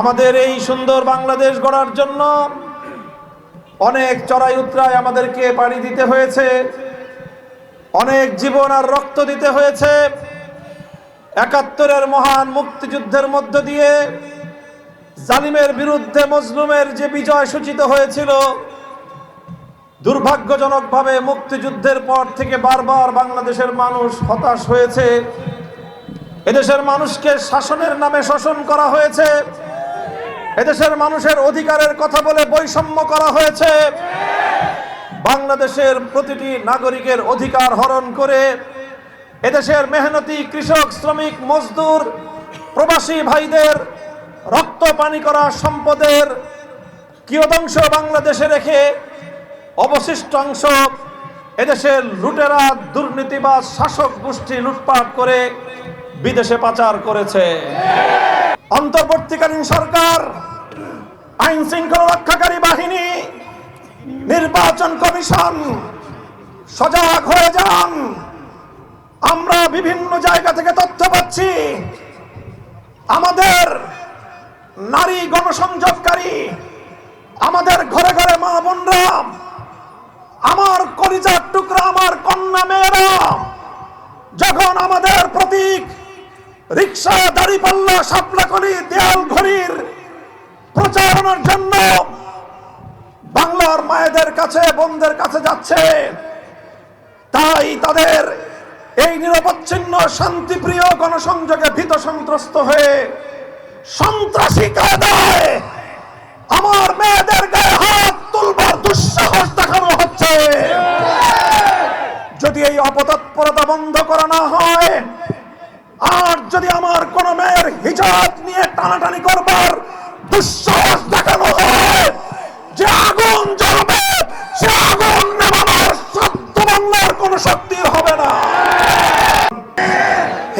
আমাদের এই সুন্দর বাংলাদেশ গড়ার জন্য অনেক চড়াই উতরায় আমাদেরকে পাড়ি দিতে হয়েছে, অনেক জীবন আর রক্ত দিতে হয়েছে। একাত্তরের মহান মুক্তিযুদ্ধের মধ্য দিয়ে জালিমের বিরুদ্ধে মজলুমের যে বিজয় সূচিত হয়েছিল, দুর্ভাগ্যজনকভাবে মুক্তিযুদ্ধের পর থেকে বারবার বাংলাদেশের মানুষ হতাশ হয়েছে। এদেশের মানুষকে শাসনের নামে শোষণ করা হয়েছে। এদেশের মানুষের অধিকারের কথা বলে বৈষম্য করা হয়েছে। বাংলাদেশের প্রতিটি নাগরিকের অধিকার হরণ করে এদেশের মেহনতি কৃষক, শ্রমিক, মজদুর, প্রবাসী ভাইদের রক্ত পানি করা সম্পদের কিয়দংশ বাংলাদেশে রেখে অবশিষ্ট অংশ এদেশের লুটেরা, দুর্নীতিবাজ শাসক গোষ্ঠী লুটপাট করে বিদেশে পাচার করেছে। অন্তর্বর্তীকালীন সরকার আইন শৃঙ্খলা রক্ষাকারী বাহিনী, নির্বাচন কমিশন, সজাগ হয়ে যান। আমরা বিভিন্ন জায়গা থেকে তথ্য পাচ্ছি। আমাদের নারী গণসংযোগকারী, আমাদের ঘরে ঘরে মা বোনরা, আমার কলিজার টুকরা, আমার কন্যা মেয়েরা, যখন আমাদের প্রতীক, রিক্সা, দাড়িপাল্লা সাপলাকলি দেয়াল ঘড়ির প্রচারণার জন্য বাংলার মায়েদের কাছে, বোনদের কাছে যাচ্ছে। তাই তাদের এই নিরবচ্ছিন্ন, শান্তিপ্রিয় গণসংযোগে ভীত সন্ত্রস্ত হয়ে সন্ত্রাসী কায়দায় আমার মেয়েদের গায়ে হাত তুলবার দুঃসাহস দেখানো হচ্ছে। যদি এই অপতৎপরতা বন্ধ করা না হয়, আর যদি আমার কোন মেয়ের হিজাব নিয়ে টানাটানি করবার দুঃসাহস দেখানো হয়। যে আগুন জ্বলবে, সে আগুন নেভানোর সত্য বাংলার কোন শক্তির হবে না।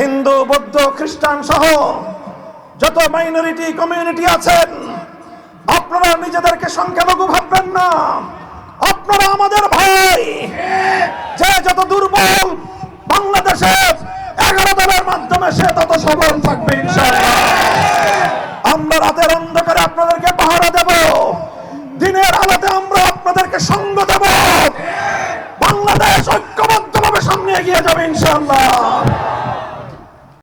হিন্দু, বৌদ্ধ, খ্রিস্টান সহ যত মাইনরিটি কমিউনিটি আছেন, আপনারা নিজেদেরকে সংখ্যালঘু ভাববেন না। আপনারা আমাদের ভাই। যে যত দুর্বল বাংলাদেশে এগারো দলের মাধ্যমে সে তত সবল থাকবে, ইনশাআল্লাহ। রাতের অন্ধকারে আপনাদেরকে পাহারা দেব। দিনের আলোতে আমরা আপনাদেরকে সঙ্গ দেব। বাংলাদেশ ঐক্যবদ্ধভাবে সামনে এগিয়ে যাবে ইনশাআল্লাহ।